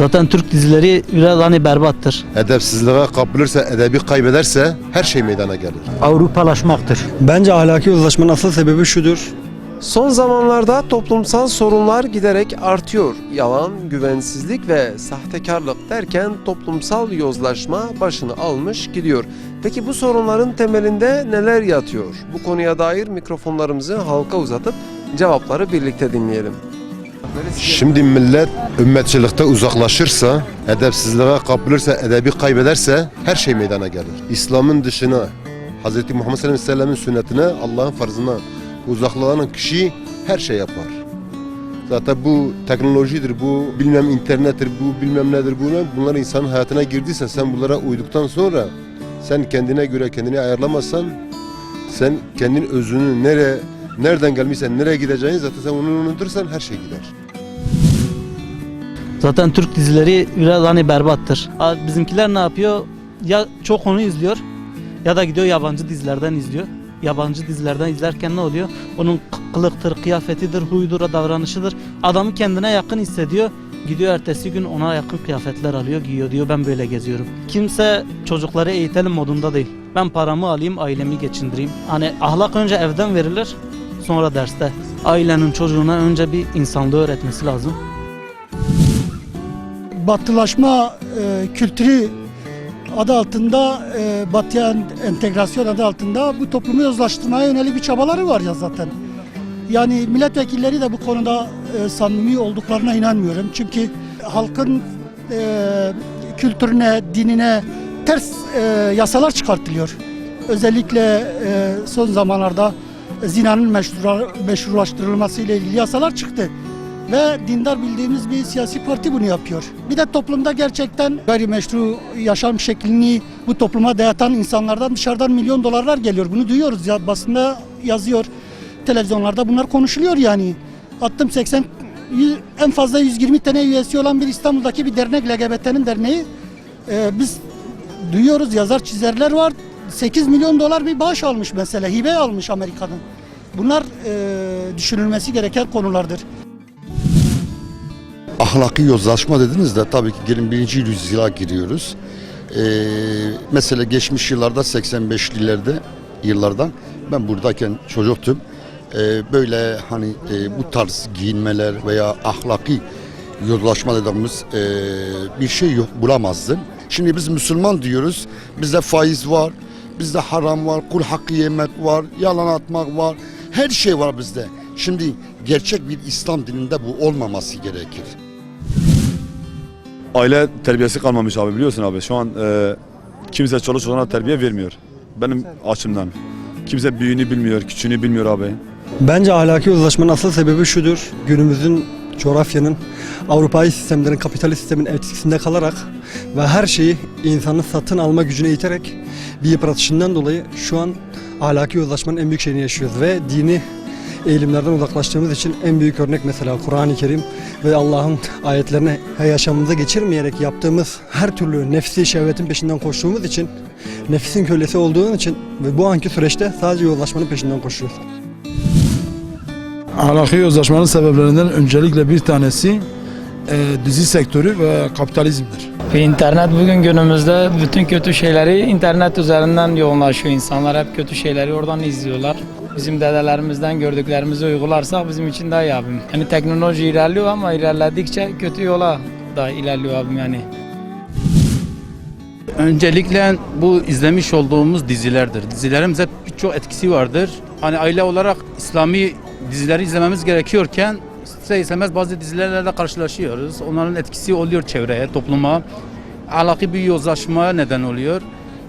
Zaten Türk dizileri biraz hani berbattır. Edepsizliğe kapılırsa, edebi kaybederse her şey meydana gelir. Avrupalaşmaktır. Bence ahlaki uzlaşmanın asıl sebebi şudur. Son zamanlarda toplumsal sorunlar giderek artıyor. Yalan, güvensizlik ve sahtekarlık derken toplumsal yozlaşma başını almış gidiyor. Peki bu sorunların temelinde neler yatıyor? Bu konuya dair mikrofonlarımızı halka uzatıp cevapları birlikte dinleyelim. Şimdi millet ümmetçilikte uzaklaşırsa, edepsizliğe kapılırsa, edebi kaybederse her şey meydana gelir. İslam'ın dışına, Hz. Muhammed sallallahu aleyhi ve sellem'in sünnetine, Allah'ın farzına uzaklanan kişi her şey yapar. Zaten bu teknolojidir, bu bilmem internettir, bu bilmem nedir, bunlar, bunlar insanın hayatına girdiyse sen bunlara uyduktan sonra sen kendine göre kendini ayarlamazsan sen kendin özünü nereye nereden gelmişsen nereye gideceğini zaten sen onu unutursan her şey gider. Zaten Türk dizileri biraz hani berbattır. Bizimkiler ne yapıyor? Ya çok onu izliyor ya da gidiyor yabancı dizilerden izliyor. Yabancı dizilerden izlerken ne oluyor? Onun kılıktır, kıyafetidir, huydur, davranışıdır. Adamı kendine yakın hissediyor. Gidiyor ertesi gün ona yakın kıyafetler alıyor, giyiyor diyor ben böyle geziyorum. Kimse çocukları eğitelim modunda değil. Ben paramı alayım, ailemi geçindireyim. Hani ahlak önce evden verilir, sonra derste. Ailenin çocuğuna önce bir insanlığı öğretmesi lazım. Batılaşma e, kültürü adı altında, e, batıya en- entegrasyon adı altında bu toplumu yozlaştırmaya yönelik bir çabaları var ya zaten. Yani milletvekilleri de bu konuda e, samimi olduklarına inanmıyorum. Çünkü halkın e, kültürüne, dinine ters e, yasalar çıkartılıyor. Özellikle e, son zamanlarda zinanın meşru, meşrulaştırılması ile ilgili yasalar çıktı. Ve dindar bildiğimiz bir siyasi parti bunu yapıyor. Bir de toplumda gerçekten gayrimeşru yaşam şeklini bu topluma dayatan insanlardan dışarıdan milyon dolarlar geliyor. Bunu duyuyoruz ya basında yazıyor. Televizyonlarda bunlar konuşuluyor yani. Attım 80 yüz- en fazla 120 tane üyesi olan bir İstanbul'daki bir dernek LGBT'nin derneği. Ee, biz duyuyoruz yazar çizerler var. 8 milyon dolar bir bağış almış mesela hibe almış Amerika'dan. Bunlar e, düşünülmesi gereken konulardır. ahlaki yozlaşma dediniz de tabii ki gelin birinci yüzyıla giriyoruz. Ee, mesela geçmiş yıllarda 85'lilerde yıllardan ben buradayken çocuktum. Ee, böyle hani e, bu tarz giyinmeler veya ahlaki yozlaşma dediğimiz e, bir şey yok bulamazdım. Şimdi biz Müslüman diyoruz. Bizde faiz var, bizde haram var, kul hakkı yemek var, yalan atmak var. Her şey var bizde. Şimdi gerçek bir İslam dininde bu olmaması gerekir. aile terbiyesi kalmamış abi biliyorsun abi. Şu an e, kimse çoluk çocuğuna terbiye vermiyor. Benim açımdan. Kimse büyüğünü bilmiyor, küçüğünü bilmiyor abi. Bence ahlaki uzlaşmanın asıl sebebi şudur. Günümüzün coğrafyanın Avrupa'yı sistemlerin, kapitalist sistemin etkisinde kalarak ve her şeyi insanın satın alma gücüne iterek bir yıpratışından dolayı şu an ahlaki uzlaşmanın en büyük şeyini yaşıyoruz ve dini eğilimlerden uzaklaştığımız için en büyük örnek mesela Kur'an-ı Kerim ve Allah'ın ayetlerini yaşamımıza geçirmeyerek yaptığımız her türlü nefsi şehvetin peşinden koştuğumuz için nefsin kölesi olduğun için ve bu anki süreçte sadece yozlaşmanın peşinden koşuyoruz. Ahlaki yozlaşmanın sebeplerinden öncelikle bir tanesi e, dizi sektörü ve kapitalizmdir. İnternet bugün günümüzde bütün kötü şeyleri internet üzerinden yoğunlaşıyor. İnsanlar hep kötü şeyleri oradan izliyorlar. Bizim dedelerimizden gördüklerimizi uygularsak bizim için daha iyi abim. Yani teknoloji ilerliyor ama ilerledikçe kötü yola da ilerliyor abim yani. Öncelikle bu izlemiş olduğumuz dizilerdir. Dizilerimiz hep birçok etkisi vardır. Hani aile olarak İslami dizileri izlememiz gerekiyorken istemez bazı dizilerle karşılaşıyoruz. Onların etkisi oluyor çevreye, topluma. Ahlaki bir yozlaşma neden oluyor.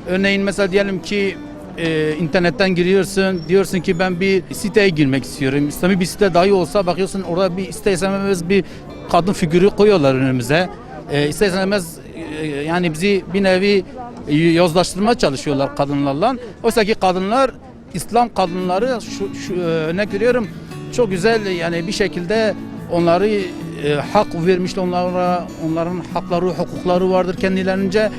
Örneğin mesela diyelim ki e, internetten giriyorsun, diyorsun ki ben bir siteye girmek istiyorum. İslami bir site dahi olsa bakıyorsun orada bir istemez bir kadın figürü koyuyorlar önümüze. E, ister e, yani bizi bir nevi yozlaştırmaya çalışıyorlar kadınlarla. Oysa ki kadınlar İslam kadınları şu, şu e, örnek veriyorum çok güzel yani bir şekilde onları e, hak vermiş onlara onların hakları hukukları vardır kendilerince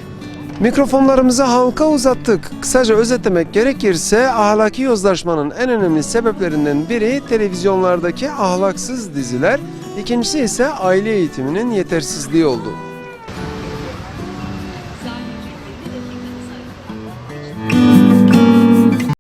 Mikrofonlarımızı halka uzattık. Kısaca özetlemek gerekirse ahlaki yozlaşmanın en önemli sebeplerinden biri televizyonlardaki ahlaksız diziler, ikincisi ise aile eğitiminin yetersizliği oldu.